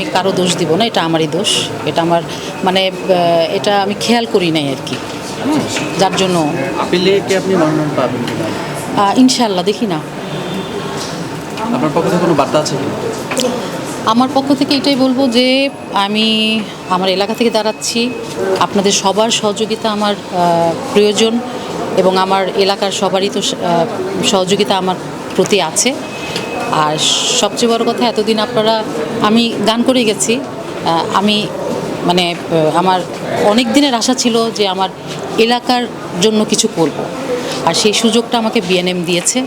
আমি কারও দোষ দিব না এটা আমারই দোষ। এটা আমার মানে এটা আমি খেয়াল করি নাই আর কি। যার জন্য। আপিলে কি আপনি মনোনয়ন পাবেন ইনশাল্লাহ দেখি না। আপনার পক্ষ থেকে কোনো বার্তা আছে কি আমার পক্ষ থেকে এটাই বলব যে আমি আমার এলাকা থেকে দাঁড়াচ্ছি। আপনাদের সবার সহযোগিতা আমার প্রয়োজন এবং আমার এলাকার সবারই তো সহযোগিতা আমার প্রতি আছে। আর সবচেয়ে বড় কথা, এতদিন আপনারা, আমি গান করে গেছি। আমি মানে আমার অনেক দিনের আশা ছিল যে আমার এলাকার জন্য কিছু করব। আর সেই সুযোগটা আমাকে বিএনএম দিয়েছে।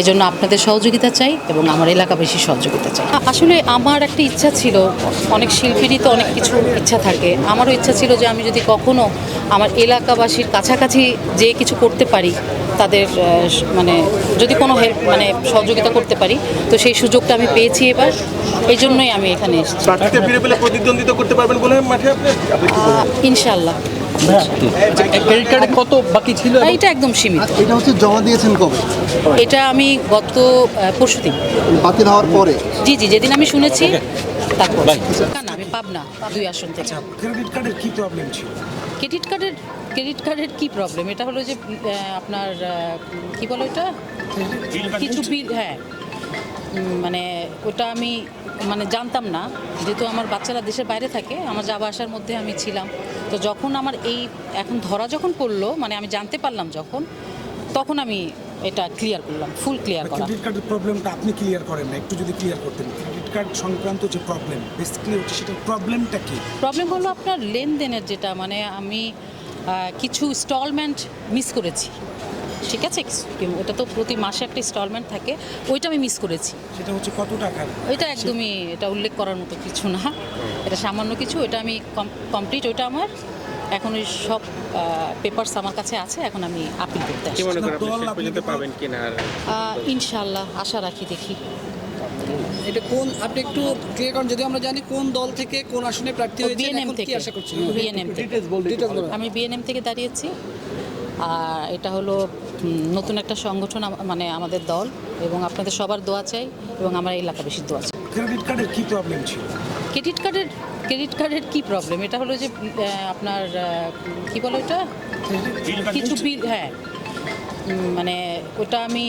এই জন্য আপনাদের সহযোগিতা চাই এবং আমার এলাকাবাসী সহযোগিতা চাই। আসলে আমার একটা ইচ্ছা ছিল, অনেক শিল্পীরই তো অনেক কিছু ইচ্ছা থাকে। আমারও ইচ্ছা ছিল যে আমি যদি কখনো আমার এলাকাবাসীর কাছাকাছি যে কিছু করতে পারি তাদের মানে যদি কোনো হেল্প মানে সহযোগিতা করতে পারি তো সেই সুযোগটা আমি পেয়েছি এবার। এই জন্যই আমি এখানে এসেছি। প্রতিদ্বন্দ্বিতা করতে পারবেন বলে মাঠে ইনশাল্লাহ ক্রেডিট কার্ডে কত বাকি ছিল এটা একদম সীমিত। এটা হচ্ছে জমা দিয়েছেন কবে? এটা আমি গত পরশু দিন বাতিল হওয়ার পরে? জি জি যেদিন আমি শুনেছি তারপর। না। পাবনা দুই আসন থেকে। ক্রেডিট কার্ডের কি প্রবলেম ছিল? ক্রেডিট কার্ডের ক্রেডিট কার্ডের কি প্রবলেম এটা হলো যে আপনার কি বলো ওটা? কিছু বিল হ্যাঁ। মানে ওটা আমি মানে জানতাম না। যেহেতু আমার বাচ্চারা দেশের বাইরে থাকে আমার যাওয়া আসার মধ্যে আমি ছিলাম। তো যখন আমার এই এখন ধরা যখন পড়ল মানে আমি জানতে পারলাম যখন তখন আমি এটা ক্লিয়ার করলাম ফুল ক্লিয়ার করা। ক্রেডিট কার্ডের প্রবলেমটা আপনি ক্লিয়ার করেন না একটু যদি ক্লিয়ার করতেন। কার্ড সংক্রান্ত যে প্রবলেম বেসিক্যালি হচ্ছে সেটার প্রবলেমটা কি? প্রবলেম হলো আপনার লেনদেনের যেটা মানে আমি কিছু ইনস্টলমেন্ট মিস করেছি। ঠিক আছে? ওটা তো প্রতি মাসে একটা ইনস্টলমেন্ট থাকে ওইটা আমি মিস করেছি। সেটা হচ্ছে কত টাকার? ওইটা একদমই এটা উল্লেখ করার মতো কিছু না। এটা সামান্য কিছু এটা আমি কমপ্লিট ওইটা আমার। এখন ওই সব পেপারস আমার কাছে আছে এখন আমি আপিল করতে আসছি। ইনশাল্লাহ আশা রাখি দেখি। এটা কোন আপনি একটু ক্লিয়ার করেন যদি আমরা জানি কোন দল থেকে কোন আসনে প্রার্থী হয়েছে বিএনএম এখন কি থেকে। আশা করছেন? বিএনএম থেকে। আমি বিএনএম থেকে দাঁড়িয়েছি। আর এটা হলো নতুন একটা সংগঠন মানে আমাদের দল এবং আপনাদের সবার দোয়া চাই এবং আমার এলাকা বেশি দোয়া চাই। ক্রেডিট কার্ডের কি প্রবলেম ছিল? ক্রেডিট কার্ডের ক্রেডিট কার্ডের কি প্রবলেম এটা হলো যে আপনার কি বলো এটা কিছু বিল হ্যাঁ। মানে ওটা আমি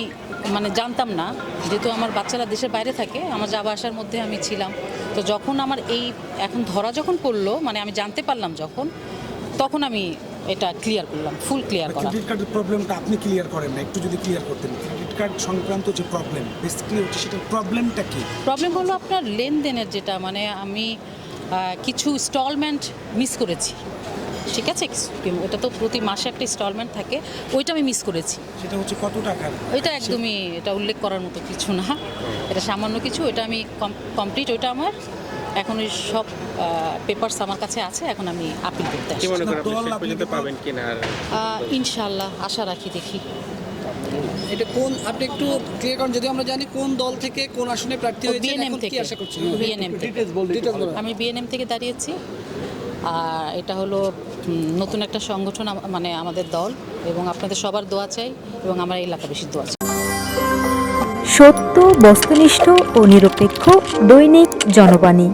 মানে জানতাম না। যেহেতু আমার বাচ্চারা দেশের বাইরে থাকে আমার যাওয়া আসার মধ্যে আমি ছিলাম। তো যখন আমার এই এখন ধরা যখন পড়ল মানে আমি জানতে পারলাম যখন তখন আমি এটা ক্লিয়ার করলাম ফুল ক্লিয়ার করা। ক্রেডিট কার্ডের প্রবলেমটা আপনি ক্লিয়ার করেন না একটু যদি ক্লিয়ার করতেন। ক্রেডিট কার্ড সংক্রান্ত যে প্রবলেম বেসিক্যালি হচ্ছে সেটা প্রবলেমটা কি? প্রবলেম হলো আপনার লেনদেনের যেটা মানে আমি কিছু ইনস্টলমেন্ট মিস করেছি। ঠিক আছে? ওটা তো প্রতি মাসে একটা ইনস্টলমেন্ট থাকে। ওইটা আমি মিস করেছি। সেটা হচ্ছে কত টাকার ওইটা একদমই এটা উল্লেখ করার মতো কিছু না। এটা সামান্য কিছু এটা আমি কমপ্লিট ওইটা আমার। এখন ওই সব পেপারস আমার কাছে আছে এখন আমি আপিল করতে আসছি। পাবেন কিনা ইনশাল্লাহ আশা রাখি দেখি। এটা কোন আপনি একটু ক্লিয়ার করেন যদি আমরা জানি কোন দল থেকে কোন আসনে প্রার্থী হয়েছে বিএনএম এখন কি থেকে। আশা করছেন? বিএনএম থেকে। আমি বিএনএম থেকে দাঁড়িয়েছি। আর এটা হলো নতুন একটা সংগঠন মানে আমাদের দল এবং আপনাদের সবার দোয়া চাই এবং আমার এলাকা বেশি দোয়া চাই। সত্য, বস্তুনিষ্ঠ ও নিরপেক্ষ দৈনিক জনবাণী।